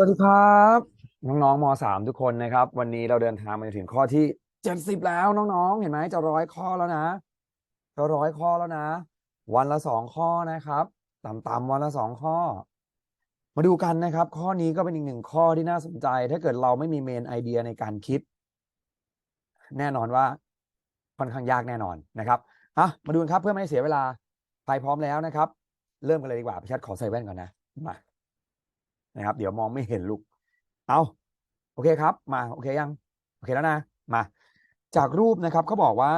สวัสดีครับ น้องๆมสามทุกคนนะครับ วันนี้เราเดินทางมาถึงข้อที่เจ็ดสิบแล้วน้องๆ เห็นไหมจะร้อยข้อแล้วนะจะร้อยข้อแล้วนะ วันละสองข้อนะครับต่ำๆวันละสองข้อ มาดูกันนะครับ ข้อนี้ก็เป็นอีกหนึ่งข้อที่น่าสนใจ ถ้าเกิดเราไม่มีเมนไอเดียในการคิด แน่นอนว่า ค่อนข้างยากแน่นอนนะครับอะมาดูกันครับเพื่อไม่ให้เสียเวลาใครพร้อมแล้วนะครับ เริ่มกันเลยดีกว่าพี่ชัดขอใส่แว่นก่อนนะมา นะครับ เดี๋ยวมองไม่เห็นลูก เอาโอเคครับ มาโอเคยัง โอเคแล้วนะ มา จากรูปนะครับเขาบอกว่า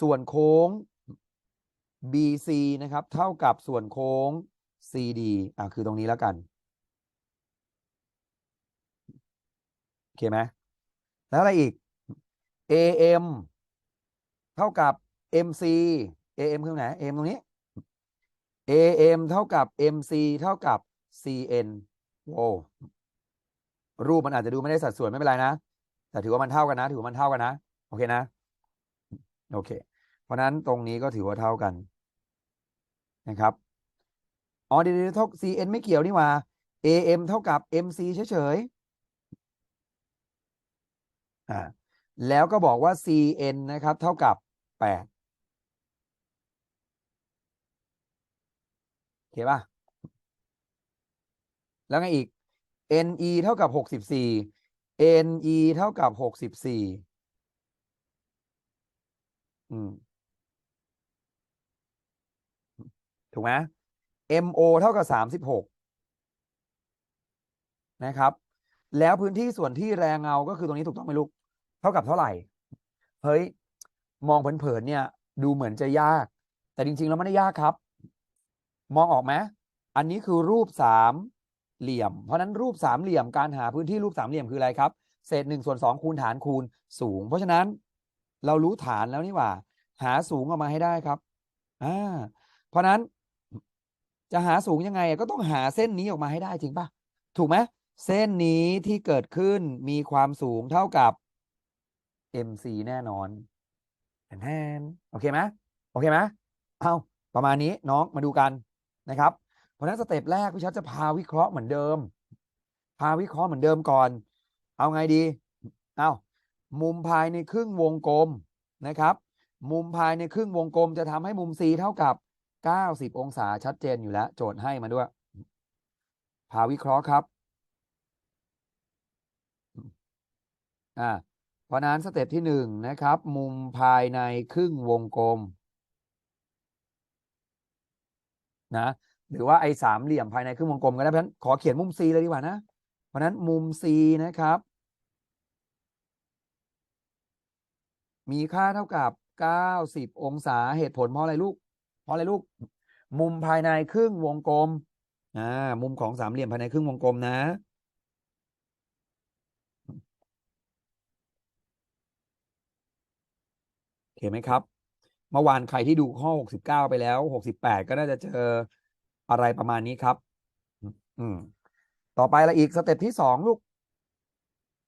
ส่วนโค้ง BC นะครับ เท่ากับส่วนโค้ง CD อะคือตรงนี้แล้วกันโอเคไหมแล้วอะไรอีก AM เท่ากับ MC AM คือไหน AM ตรงนี้ AM เท่ากับ MC เท่ากับ CN โอ้รูปมันอาจจะดูไม่ได้สัดส่วนไม่เป็นไรนะ แต่ถือว่ามันเท่ากันนะ ถือว่ามันเท่ากันนะ โอเคนะ โอเค เพราะนั้นตรงนี้ก็ถือว่าเท่ากันนะครับ อ๋อเดี๋ยวเท่า CN ไม่เกี่ยวนี่ว่า AM เท่ากับ MC เฉยๆ อ่า แล้วก็บอกว่า CN นะครับ เท่ากับ 8 เข้นป่ะ แล้วไงอีก ne เท่ากับหกสิบสี่ ne เท่ากับหกสิบสี่อืมถูกไหม MO เท่ากับสามสิบหกนะครับ แล้วพื้นที่ส่วนที่แรงเงาก็คือตรงนี้ถูกต้องไหมลูก เท่ากับเท่าไหร่ เฮ้ย มองเผินๆเนี่ย ดูเหมือนจะยาก แต่จริง ๆ แล้วไม่ได้ยากครับ มองออกไหมอันนี้คือรูปสามเหลี่ยม เพราะฉะนั้นรูปสามเหลี่ยมการหาพื้นที่รูปสามเหลี่ยมคืออะไรครับ เศษหนึ่งส่วนสองคูณฐานคูณสูง เพราะฉะนั้นเรารู้ฐานแล้วนี่หว่า หาสูงออกมาให้ได้ครับอ่าเพราะนั้นจะหาสูงยังไงก็ต้องหาเส้นนี้ออกมาให้ได้จริงป่ะถูกไหมเส้นนี้ที่เกิดขึ้นมีความสูงเท่ากับ MC แน่นอนแทนโอเคไหมโอเคไหมเอาประมาณนี้น้องมาดูกัน นะครับ เพราะนั้นสเต็ปแรกพี่ชัดจะพาวิเคราะห์เหมือนเดิม พาวิเคราะห์เหมือนเดิมก่อน เอาไงดี เอามุมภายในครึ่งวงกลมนะครับ มุมภายในครึ่งวงกลมจะทำให้มุม C เท่ากับ 90 องศาชัดเจนอยู่แล้ว โจทย์ให้มาด้วย พาวิเคราะห์ครับอ่าเพราะนั้นสเต็ปที่หนึ่งนะครับ มุมภายในครึ่งวงกลม นะหรือว่าไอ้สามเหลี่ยมภายในครึ่งวงกลมก็ได้เพราะฉะนั้นขอเขียนมุม C เลยดีกว่านะ เพราะนั้นมุม C นะครับ มีค่าเท่ากับ 90 องศาเหตุผลเพราะอะไรลูก เพราะอะไรลูก มุมภายในครึ่งวงกลมอ่ามุมของสามเหลี่ยมภายในครึ่งวงกลมนะโอเคไหมครับ เมื่อวานใครที่ดูข้อ 69 ไปแล้ว 68 ก็น่าจะเจออะไรประมาณนี้ครับ อืม ต่อไปละอีกสเต็ปที่สองลูก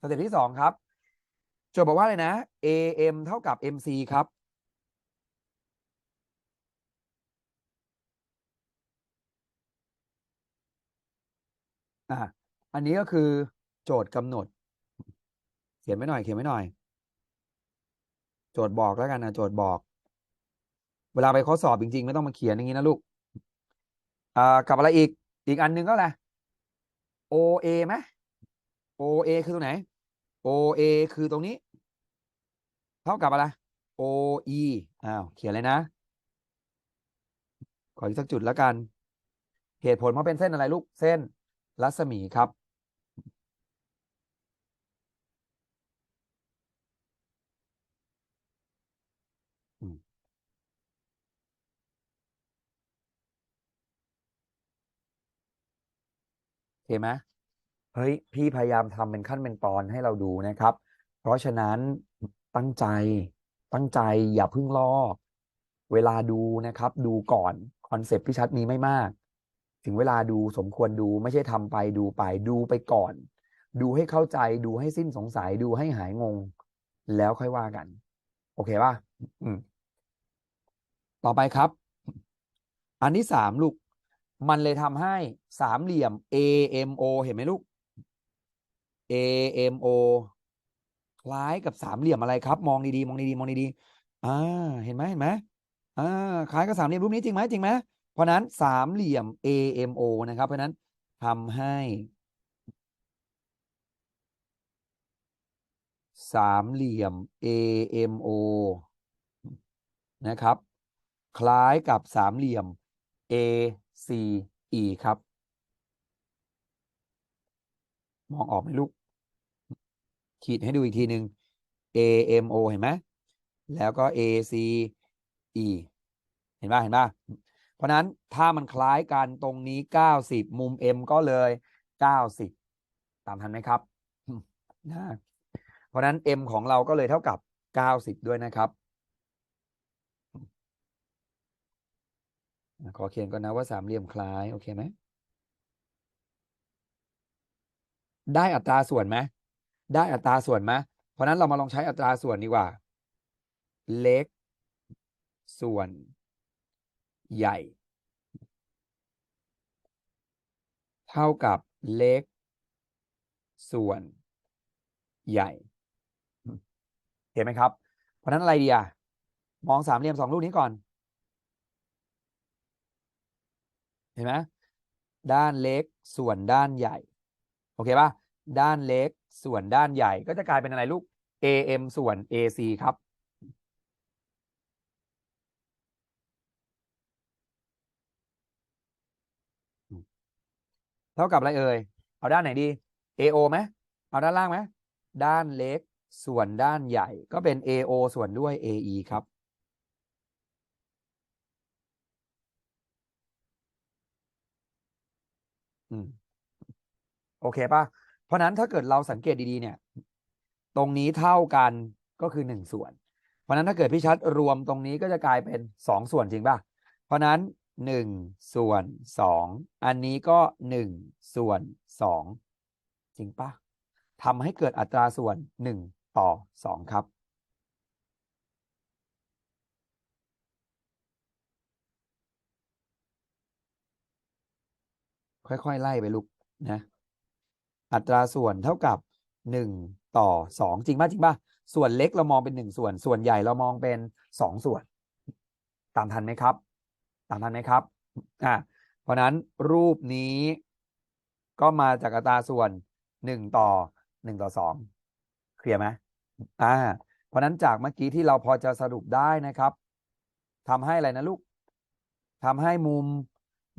สเต็ปที่สองครับโจทย์บอกว่าเลยนะ AM เท่ากับ MC ครับ อะอันนี้ก็คือโจทย์กำหนด เขียนไว้หน่อย เขียนไว้หน่อย โจทย์บอกแล้วกันนะ โจทย์บอก วลาไปข้อสอบจริง ๆ ไม่ต้องมาเขียนอย่างนี้นะลูกอ่ากับอะไรอีก อีกอันหนึ่งก็แหละ OA ไหม OA คือตรงไหน OA คือตรงนี้ เท่ากับอะไร OE อ้าวเขียนเลยนะ ขออีกสักจุดแล้วกัน เหตุผลเพราะเป็นเส้นอะไรลูก เส้นรัศมีครับ เคไหมเฮ้ยพี่พยายามทำเป็นขั้นเป็นตอนให้เราดูนะครับ เพราะฉะนั้นตั้งใจตั้งใจอย่าเพิ่งลอกเวลาดูนะครับ ดูก่อนคอนเซปต์พี่ชัดมีไม่มาก ถึงเวลาดูสมควรดูไม่ใช่ทำไปดูไปดูไปก่อน ดูให้เข้าใจดูให้สิ้นสงสัยดูให้หายงง แล้วค่อยว่ากัน โอเคป่ะต่อไปครับ อันที่สามลูก มันเลยทำให้สามเหลี่ยม AMO เห็นไหมลูก AMO คล้ายกับสามเหลี่ยมอะไรครับ มองดีๆมองดีๆมองดีๆอ่าเห็นไหมเห็นไหมอ่าคล้ายกับสามเหลี่ยมรูปนี้จริงไหมจริงไหมเพราะนั้นสามเหลี่ยม AMO นะครับ เพราะนั้นทำให้สามเหลี่ยม AMO นะครับ คล้ายกับสามเหลี่ยม a C E ครับ มองออกไหมลูก ขีดให้ดูอีกทีหนึ่ง AMO เห็นไหมแล้วก็ ACE เห็นป่ะเห็นป่ะเพราะนั้นถ้ามันคล้ายกันตรงนี้ 90 มุม M ก็เลย 90 ตามทันไหมครับนะเพราะนั้น M ของเราก็เลยเท่ากับ 90 ด้วยนะครับ ขอเขียนก่อนนะว่าสามเหลี่ยมคล้าย โอเคไหม ได้อัตราส่วนไหมได้อัตราส่วนไหมเพราะนั้นเรามาลองใช้อัตราส่วนดีกว่า เล็ก ส่วน ใหญ่ เท่ากับเล็ก ส่วน ใหญ่ เห็นไหมครับ เพราะนั้นอะไรดีอะมองสามเหลี่ยมสองรูปนี้ก่อน เห็นไหมด้านเล็กส่วนด้านใหญ่ โอเคป่ะด้านเล็กส่วนด้านใหญ่ก็จะกลายเป็นอะไรลูก AM ส่วน AC ครับ เท่ากับอะไรเอ่ย เอาด้านไหนดี AO ไหมเอาด้านล่างไหม ด้านเล็กส่วนด้านใหญ่ก็เป็น AO ส่วนด้วย AE ครับ อืม โอเคป่ะ เพราะนั้นถ้าเกิดเราสังเกตดีๆ เนี่ย ตรงนี้เท่ากันก็คือหนึ่งส่วน เพราะนั้นถ้าเกิดพี่ชัดรวมตรงนี้ก็จะกลายเป็นสองส่วนจริงป่ะ เพราะนั้นหนึ่งส่วนสองอันนี้ก็หนึ่งส่วนสองจริงป่ะทำให้เกิดอัตราส่วนหนึ่งต่อสองครับ ค่อยๆ ไล่ไปลูกนะ อัตราส่วนเท่ากับหนึ่งต่อสองจริงป่ะจริงป่ะส่วนเล็กเรามองเป็นหนึ่งส่วน ส่วนใหญ่เรามองเป็นสองส่วน ตามทันไหมครับ ตามทันไหมครับอ่าเพราะนั้นรูปนี้ก็มาจากอัตราส่วนหนึ่งต่อหนึ่งต่อสองเคลียร์ไหมอ่า เพราะนั้นจากเมื่อกี้ที่เราพอจะสรุปได้นะครับทำให้อะไรนะลูกทำให้มุม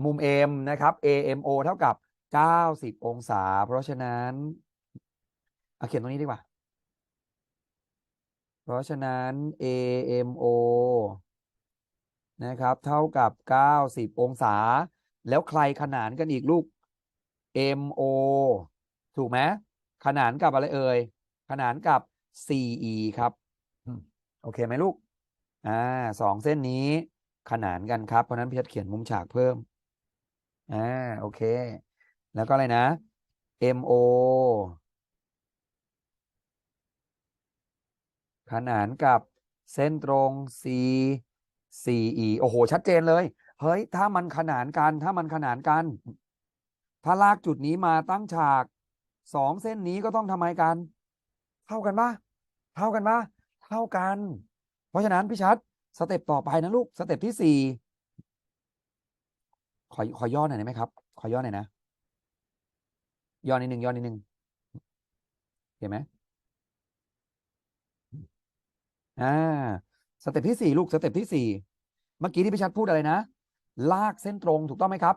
มุม M นะครับ AMO เท่ากับ 90 องศา เพราะฉะนั้นเอาเขียนตรงนี้ดีกว่า เพราะฉะนั้น AMO นะครับ เท่ากับ 90 องศา แล้วใครขนานกันอีกลูก MO ถูกไหมขนานกับอะไรเอ่ย ขนานกับ CE ครับ โอเคไหมลูก อ่าสองเส้นนี้ขนานกันครับ เพราะฉะนั้นพี่ชัดเขียนมุมฉากเพิ่ม อ่าโอเค แล้วก็อะไรนะ MO ขนานกับเส้นตรง C CE โอ้โห ชัดเจนเลย เฮ้ย ถ้ามันขนานกัน ถ้ามันขนานกัน ถ้าลากจุดนี้มาตั้งฉากสองเส้นนี้ก็ต้องทำไมกัน เท่ากันปะเท่ากันปะเท่ากัน เพราะฉะนั้นพี่ชัด สเต็ปต่อไปนะลูก สเต็ปที่สี่ ขอขอย่อหน่อยได้ไหมครับ ขอย่อหน่อยนะ ย่อนิดนึงย่อนิดนึงเห็นไหมอ่าสเต็ปที่สี่ลูกสเต็ปที่สี่เมื่อกี้ที่พี่ชัดพูดอะไรนะ ลากเส้นตรงถูกต้องไหมครับ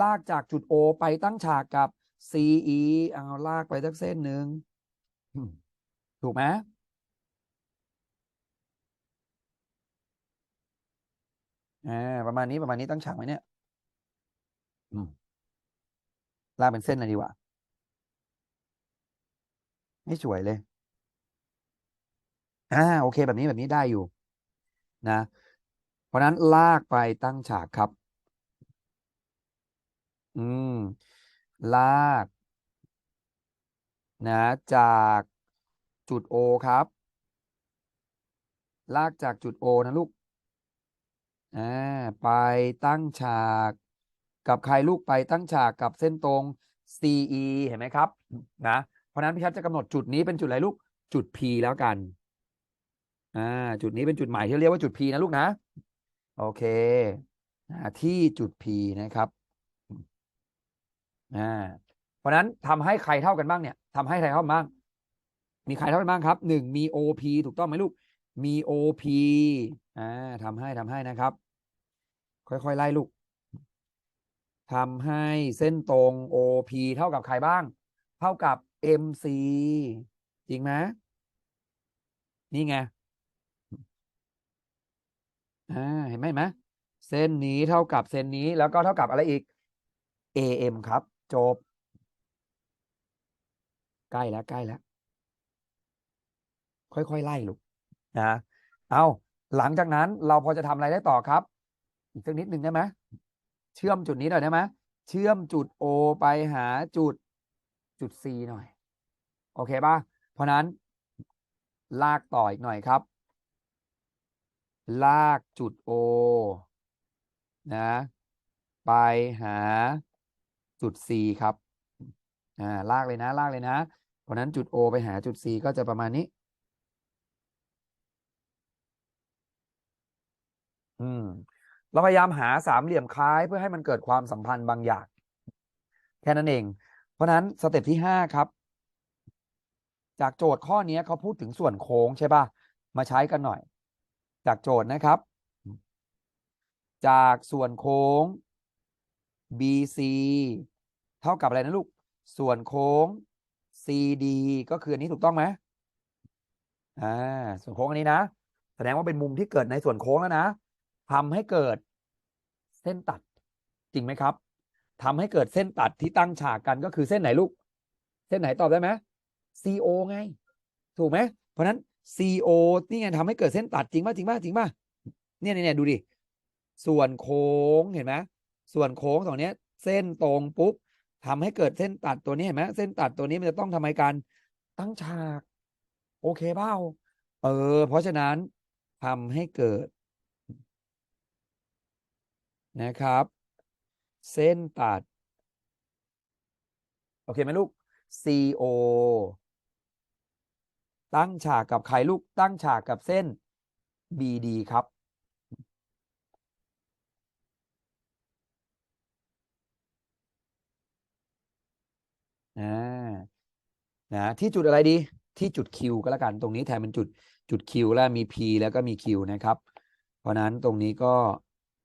ลากจากจุด O ไปตั้งฉากกับ CE เอาลากไปสักเส้นหนึ่งถูกไหมอ่าประมาณนี้ประมาณนี้ตั้งฉากไหมเนี่ย ลากเป็นเส้นเลยดีกว่า ไม่สวยเลย อ่า โอเค แบบนี้แบบนี้ได้อยู่ นะ เพราะนั้นลากไปตั้งฉากครับ อืม ลาก นะ จากจุด O ครับ ลากจากจุด O นะลูกอ่าไปตั้งฉาก กับใครลูกไปตั้งฉากกับเส้นตรง CE เห็นไหมครับนะเพราะฉะนั้นพี่ชัดจะกำหนดจุดนี้เป็นจุดอะไรลูกจุด P แล้วกันอ่าจุดนี้เป็นจุดหมายที่เรียกว่าจุด P นะลูกนะ โอเคอที่จุด P นะครับอ่าเพราะฉะนั้นทำให้ใครเท่ากันบ้างเนี่ยทำให้ใครเท่ากันบ้าง มีใครเท่ากันบ้างครับหนึ่งมี OP ถูกต้องไหมลูกมี OP อ่าทำให้ทำให้นะครับ ค่อยๆไล่ลูก ทำให้เส้นตรง OP เท่ากับใครบ้าง เท่ากับ MC จริงไหมนี่ไงอ่าเห็นไหมเห็นไหมเส้นนี้เท่ากับเส้นนี้แล้วก็เท่ากับอะไรอีก AM ครับ จบ ใกล้แล้วใกล้แล้ว ค่อยๆไล่ลูกนะเอาหลังจากนั้นเราพอจะทำอะไรได้ต่อครับ อีกสักนิดหนึ่งได้ไหม เชื่อมจุดนี้หน่อยได้ไหมเชื่อมจุด O ไปหาจุดจุด C หน่อย โอเคป่ะ เพราะนั้นลากต่ออีกหน่อยครับ ลากจุด O นะ ไปหาจุด C ครับอ่าลากเลยนะ ลากเลยนะ เพราะนั้นจุด O ไปหาจุด C ก็จะประมาณนี้ อืม เราพยายามหาสามเหลี่ยมคล้ายเพื่อให้มันเกิดความสัมพันธ์บางอย่าง แค่นั้นเอง เพราะนั้นสเต็ปที่ห้าครับ จากโจทย์ข้อนี้เขาพูดถึงส่วนโค้งใช่ป่ะมาใช้กันหน่อย จากโจทย์นะครับ จากส่วนโค้ง BC เท่ากับอะไรนะลูก ส่วนโค้ง CD ก็คืออันนี้ถูกต้องไหมอ่าส่วนโค้งอันนี้นะ แสดงว่าเป็นมุมที่เกิดในส่วนโค้งแล้วนะทำให้เกิด เส้นตัดจริงไหมครับทำให้เกิดเส้นตัดที่ตั้งฉากกันก็คือเส้นไหนลูก เส้นไหนตอบได้ไหม CO ไง ถูกไหมเพราะนั้น CO นี่ไงทำให้เกิดเส้นตัดจริงป่ะจริงป่ะจริงป่ะเนี่ยเนี่ยดูดิส่วนโค้งเห็นไหมส่วนโค้งตรงเนี้ยเส้นตรงปุ๊บทำให้เกิดเส้นตัดตัวนี้เห็นไหมเส้นตัดตัวนี้มันจะต้องทำไมการตั้งฉาก โอเคเปล่าเออ เพราะฉะนั้นทำให้เกิด นะครับ เส้นตัด โอเคไหมลูก CO ตั้งฉากกับใครลูกตั้งฉากกับเส้น BD ครับ อ่า นะ ที่จุดอะไรดี ที่จุด Q ก็แล้วกัน ตรงนี้แทนเป็นจุดจุด Q แล้วมี P แล้วก็มี Q นะครับ เพราะนั้นตรงนี้ก็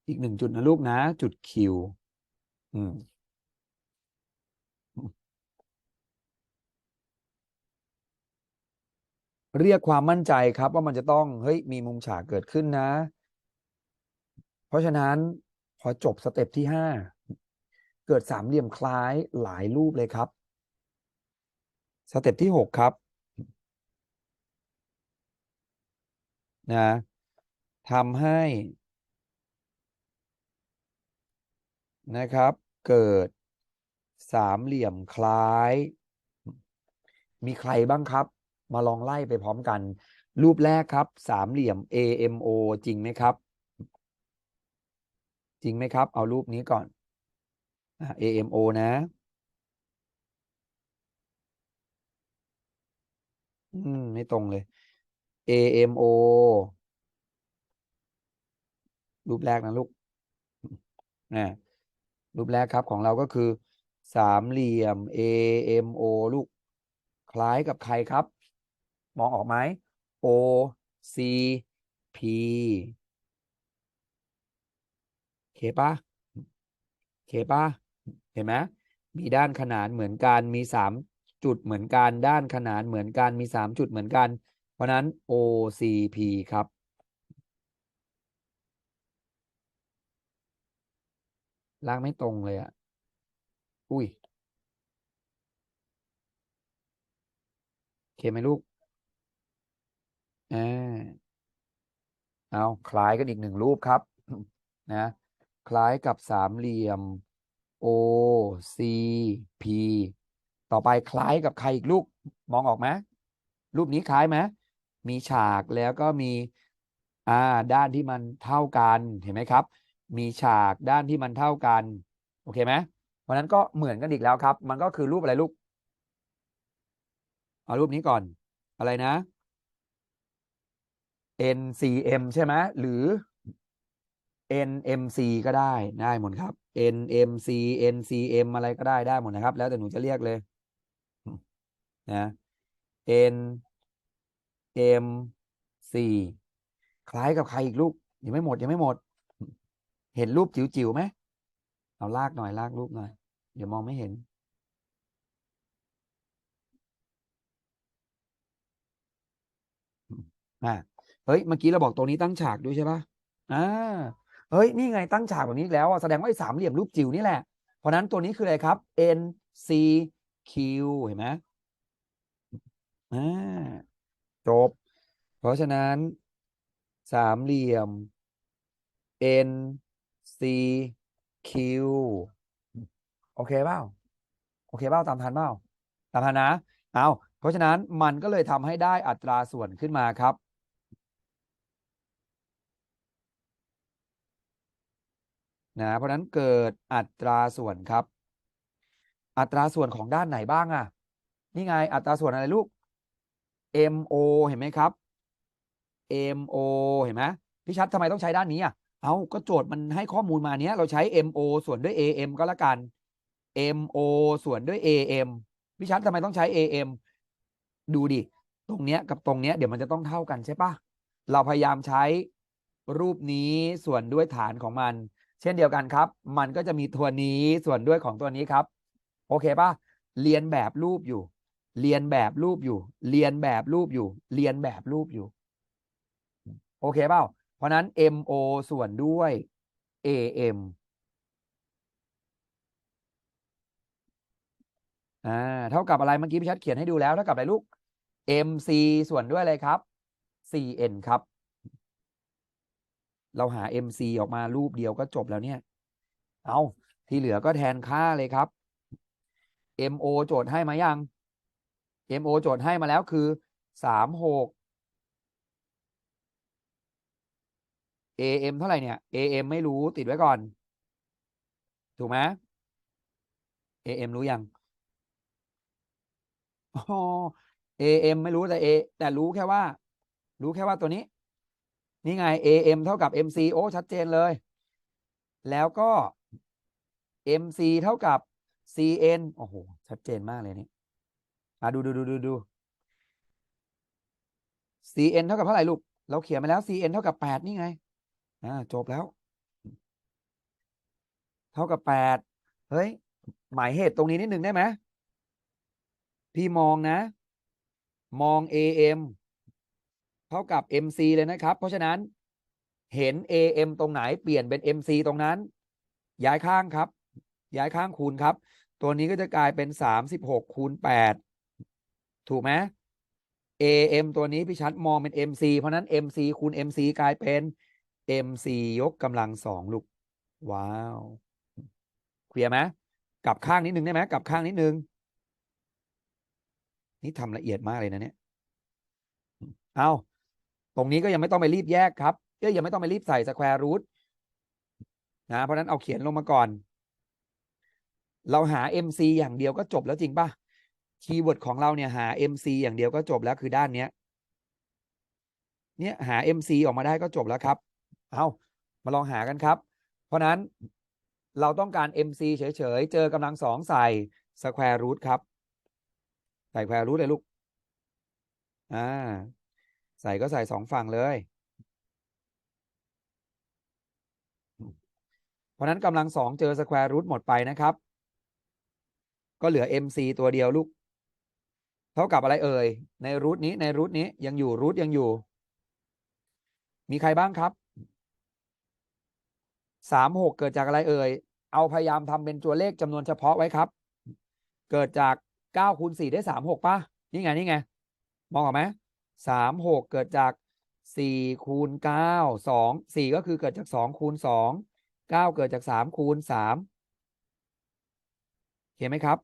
อีกหนึ่งจุดนะลูกนะ จุด Q อืมเรียกความมั่นใจครับว่ามันจะต้องเฮ้ยมีมุมฉากเกิดขึ้นนะ เพราะฉะนั้นพอจบสเต็ปที่ห้าเกิดสามเหลี่ยมคล้ายหลายรูปเลยครับ สเต็ปที่หกครับนะทำให้ นะครับ เกิดสามเหลี่ยมคล้าย มีใครบ้างครับ มาลองไล่ไปพร้อมกัน รูปแรกครับ สามเหลี่ยม AMO จริงไหมครับ จริงไหมครับ เอารูปนี้ก่อน AMO นะอืมไม่ตรงเลย AMO รูปแรกนะลูกอ่ รูปแรกครับของเราก็คือ สามเหลี่ยม AMO ลูก คล้ายกับใครครับ มองออกไหม O C P เคปะเคปะเห็นไหมมีด้านขนานเหมือนกัน มีสามจุดเหมือนกัน ด้านขนานเหมือนกัน มีสามจุดเหมือนกัน เพราะนั้น OCP ครับ ล่างไม่ตรงเลยอะอุ้ยโอเคไหมลูกอ่าเอาคล้ายกันอีกหนึ่งรูปครับนะ คล้ายกับสามเหลี่ยม O C P ต่อไปคล้ายกับใครอีกลูกมองออกไหมรูปนี้คล้ายไหมมีฉากแล้วก็มีอ่าด้านที่มันเท่ากันเห็นไหมครับ มีฉากด้านที่มันเท่ากัน โอเคไหมเพราะนั้นก็เหมือนกันอีกแล้วครับ มันก็คือรูปอะไรลูกเอารูปนี้ก่อน อะไรนะ NCM ใช่ไหมหรือ NMC ก็ได้ได้หมดครับ NMC NCM อะไรก็ได้ได้หมดนะครับ แล้วแต่หนูจะเรียกเลยนะ NMC คล้ายกับใครอีกลูกยังไม่หมดยังไม่หมด เห็นรูปจิ๋วๆไหมเอาลากหน่อยลากรูปหน่อย เดี๋ยวมองไม่เห็น อ่าเฮ้ยเมื่อกี้เราบอกตรงนี้ตั้งฉากด้วยใช่ปะอ่าเฮ้ยนี่ไงตั้งฉากแบบนี้แล้วแสดงว่าไอ้สามเหลี่ยมรูปจิ๋วนี่แหละ เพราะนั้นตัวนี้คืออะไรครับ N C Q เห็นไหมอ่าจบ เพราะฉะนั้นสามเหลี่ยม N C Q โอเคเปล่าโอเคเปล่าตามทันเปล่าตามทันนะเอาเพราะฉะนั้นมันก็เลยทำให้ได้อัตราส่วนขึ้นมาครับ นะเพราะนั้นเกิดอัตราส่วนครับ อัตราส่วนของด้านไหนบ้างอะนี่ไงอัตราส่วนอะไรลูก MO เห็นไหมครับ MO เห็นไหมพี่ชัดทำไมต้องใช้ด้านนี้อะ เอาก็โจทย์มันให้ข้อมูลมาเนี้ย เราใช้ MO ส่วนด้วย AM ก็แล้วกัน MO ส่วนด้วย AM พี่ชัดทำไมต้องใช้ AM ดูดิ ตรงเนี้ยกับตรงเนี้ยเดี๋ยวมันจะต้องเท่ากันใช่ปะเราพยายามใช้รูปนี้ส่วนด้วยฐานของมัน เช่นเดียวกันครับ มันก็จะมีตัวนี้ส่วนด้วยของตัวนี้ครับ โอเคปะเรียนแบบรูปอยู่ เรียนแบบรูปอยู่ เรียนแบบรูปอยู่ เรียนแบบรูปอยู่ โอเคเปล่า เพราะนั้น MO ส่วนด้วย AM อ่าเท่ากับอะไรเมื่อกี้พี่ชัดเขียนให้ดูแล้วเท่ากับอะไรลูก MC ส่วนด้วยอะไรครับ CN ครับ เราหา MC ออกมารูปเดียวก็จบแล้วเนี่ย เอาที่เหลือก็แทนค่าเลยครับ MO โจทย์ให้มายัง MO โจทย์ให้มาแล้วคือสามหก AM เท่าไหร่เนี่ย AM ไม่รู้ติดไว้ก่อน ถูกไหม AM รู้ยังอ๋อ AM ไม่รู้แต่ A แต่รู้แค่ว่า รู้แค่ว่าตัวนี้ นี่ไง AM เท่ากับ MC โอ้ชัดเจนเลย แล้วก็ MC เท่ากับ CN โอ้โห ชัดเจนมากเลยนี่อะดูดูดูดูดู CN เท่ากับเท่าไหร่ลูก เราเขียนมาแล้ว CN เท่ากับแปดนี่ไง อ่าจบแล้ว เท่ากับแปดเฮ้ย หมายเหตุตรงนี้นิดหนึ่งได้ไหมพี่มองนะ มอง AM เท่ากับ MC เลยนะครับ เพราะฉะนั้นเห็น AM ตรงไหนเปลี่ยนเป็น MC ตรงนั้น ย้ายข้างครับ ย้ายข้างคูณครับ ตัวนี้ก็จะกลายเป็น 36คูณ8ถูกไหม AM ตัวนี้พี่ชัดมองเป็น MC เพราะนั้น MC คูณ MC กลายเป็น MC ยกกำลังสองลูก ว้าวเคลียร์ไหมกลับข้างนิดนึงได้ไหมกลับข้างนิดนึง นี่ทำละเอียดมากเลยนะเนี่ย เอาตรงนี้ก็ยังไม่ต้องไปรีบแยกครับก็ยังไม่ต้องไปรีบใส่สแควร์รูทนะเพราะนั้นเอาเขียนลงมาก่อน เราหา MC อย่างเดียวก็จบแล้วจริงป่ะคีย์เวิร์ดของเราเนี่ยหา MC อย่างเดียวก็จบแล้วคือด้านเนี้ยเนี่ยหา MC ออกมาได้ก็จบแล้วครับ เอามาลองหากันครับ เพราะนั้นเราต้องการ MC เฉยๆ เจอกำลังสองใส่สแควร์รูทครับ ใส่แควร์รูทเลยลูก อ่า ใส่ก็ใส่สองฝั่งเลย เพราะนั้นกำลังสองเจอสแควร์รูทหมดไปนะครับ ก็เหลือ MC ตัวเดียวลูก เท่ากับอะไรเอ่ย ในรูทนี้ในรูทนี้ยังอยู่รูทยังอยู่ มีใครบ้างครับ สามหกเกิดจากอะไรเอ่ย เอาพยายามทำเป็นตัวเลขจำนวนเฉพาะไว้ครับ เกิดจากเก้าคูณสี่ได้สามหกป่ะ นี่ไง นี่ไง มองออกไหมสามหกเกิดจากสี่คูณเก้าสองสี่ก็คือเกิดจากสองคูณสองเก้าเกิดจากสามคูณสามเห็นไหมครับ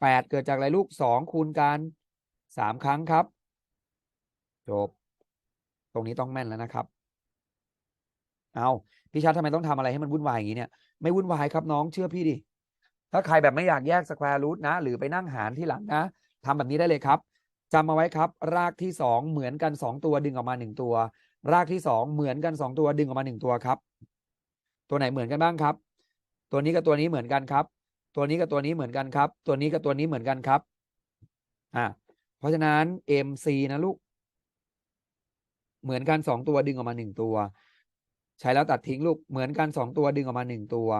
แปดเกิดจากอะไรลูกสองคูณกันสามครั้งครับ จบ ตรงนี้ต้องแม่นแล้วนะครับ เอาพี่ชัดทำไมต้องทำอะไรให้มันวุ่นวายอย่างนี้เนี่ยไม่วุ่นวายครับน้องเชื่อพี่ดิถ้าใครแบบไม่อยากแยกสแควร์รูทนะ หรือไปนั่งหารที่หลังนะทำแบบนี้ได้เลยครับจำเอาไว้ครับ รากที่สองเหมือนกันสองตัวดึงออกมาหนึ่งตัว รากที่สองเหมือนกันสองตัวดึงออกมาหนึ่งตัวครับ ตัวไหนเหมือนกันบ้างครับ ตัวนี้กับตัวนี้เหมือนกันครับ ตัวนี้กับตัวนี้เหมือนกันครับ ตัวนี้กับตัวนี้เหมือนกันครับอ่าเพราะฉะนั้น MC นะลูก เหมือนกันสองตัวดึงออกมาหนึ่งตัว ใช้แล้วตัดทิ้งลูกเหมือนกันสองตัวดึงออกมาหนึ่งตัว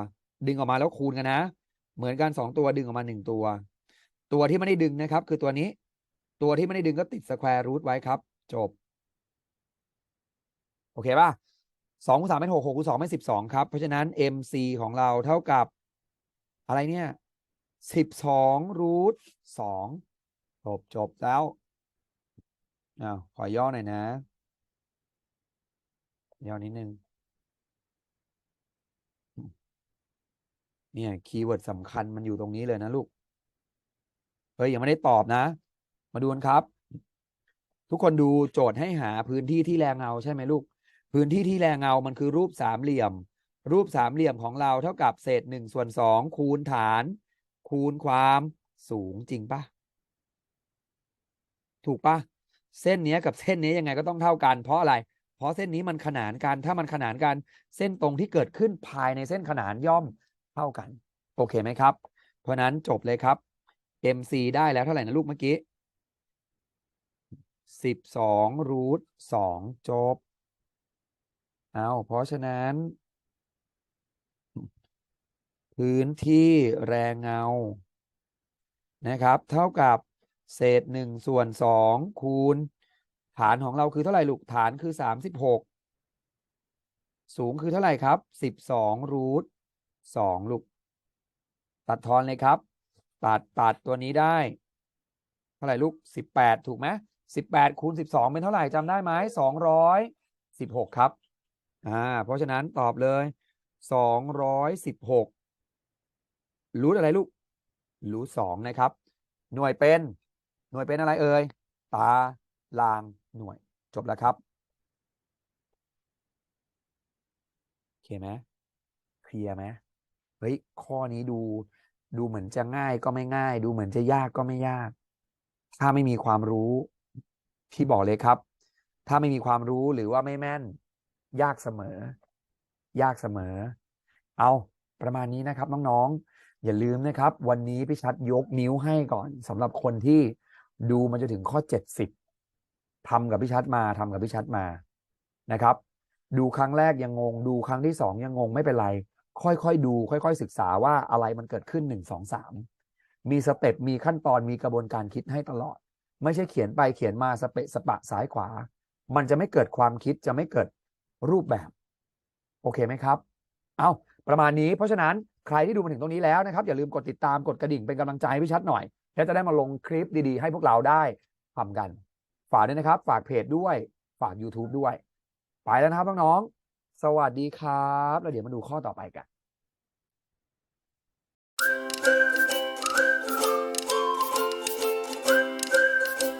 ดึงออกมาแล้วคูณกันนะ เหมือนกันสองตัวดึงออกมาหนึ่งตัว ตัวที่ไม่ได้ดึงนะครับ คือตัวนี้ ตัวที่ไม่ได้ดึงก็ติดสแควร์รูทไว้ครับ จบ โอเคป่ะสองคูณสามเป็นหกหกคูณสองเป็นสิบสองครับ เพราะฉะนั้น MC ของเราเท่ากับ อะไรเนี่ยสิบสองรูทสองจบจบแล้วอ้าวขอย่อหน่อยนะย่อนิดนึง เนี่ยคีย์เวิร์ดสำคัญมันอยู่ตรงนี้เลยนะลูก เฮ้ยยังไม่ได้ตอบนะ มาดูกันครับ ทุกคนดูโจทย์ให้หาพื้นที่ที่แรงเงาใช่ไหมลูก พื้นที่ที่แรงเงามันคือรูปสามเหลี่ยม รูปสามเหลี่ยมของเราเท่ากับเศษหนึ่งส่วนสองคูณฐาน คูณความสูงจริงปะถูกปะเส้นเนี้ยกับเส้นนี้ยังไงก็ต้องเท่ากันเพราะอะไร เพราะเส้นนี้มันขนานกัน ถ้ามันขนานกัน เส้นตรงที่เกิดขึ้นภายในเส้นขนานย่อม เท่ากัน โอเคไหมครับ เพราะนั้นจบเลยครับ MC ได้แล้วเท่าไหร่นะลูกเมื่อกี้สิบสองรูทสองจบ เอาเพราะฉะนั้น พื้นที่แรงเงา นะครับ เท่ากับเศษหนึ่งส่วนสองคูณ ฐานของเราคือเท่าไหร่ลูกฐานคือสามสิบหกสูงคือเท่าไหร่ครับสิบสองรูท สองลูก ตัดทอนเลยครับ ตัดตัดตัวนี้ได้ เท่าไหร่ลูกสิบแปดถูกไหมสิบแปดคูณสิบสองเป็นเท่าไหร่จำได้ไหมสองร้อยสิบหกครับ อ่า เพราะฉะนั้นตอบเลยสองร้อยสิบหกรูทอะไรลูกรูทสองนะครับ หน่วยเป็น หน่วยเป็นอะไรเอ่ย ตารางหน่วย จบแล้วครับโอเคไหมเคลียร์ไหม เฮ้ยข้อนี้ดู ดูเหมือนจะง่ายก็ไม่ง่าย ดูเหมือนจะยากก็ไม่ยาก ถ้าไม่มีความรู้พี่บอกเลยครับ ถ้าไม่มีความรู้หรือว่าไม่แม่น ยากเสมอ ยากเสมอ เอาประมาณนี้นะครับน้องๆ อย่าลืมนะครับ วันนี้พี่ชัดยกนิ้วให้ก่อนสำหรับคนที่ดูมาจนถึงข้อเจ็ดสิบทำกับพี่ชัดมาทำกับพี่ชัดมานะครับ ดูครั้งแรกยังงง ดูครั้งที่สองยังงงไม่เป็นไร ค่อยๆดู ค่อย ๆ ศึกษาว่าอะไรมันเกิดขึ้นหนึ่งสองสามมีสเต็ปมีขั้นตอนมีกระบวนการคิดให้ตลอด ไม่ใช่เขียนไปเขียนมาสเปะสปะซ้ายขวา มันจะไม่เกิดความคิดจะไม่เกิดรูปแบบ โอเคไหมครับ เอาประมาณนี้เพราะฉะนั้นใครที่ดูมาถึงตรงนี้แล้วนะครับ อย่าลืมกดติดตามกดกระดิ่งเป็นกำลังใจให้พี่ชัดหน่อย แล้วจะได้มาลงคลิปดีๆ ให้พวกเราได้ทำกัน ฝากด้วยนะครับ ฝากเพจด้วย ฝาก YouTube ด้วย ไปแล้วนะครับน้องๆ สวัสดีครับ แล้วเดี๋ยวมาดูข้อต่อไปกัน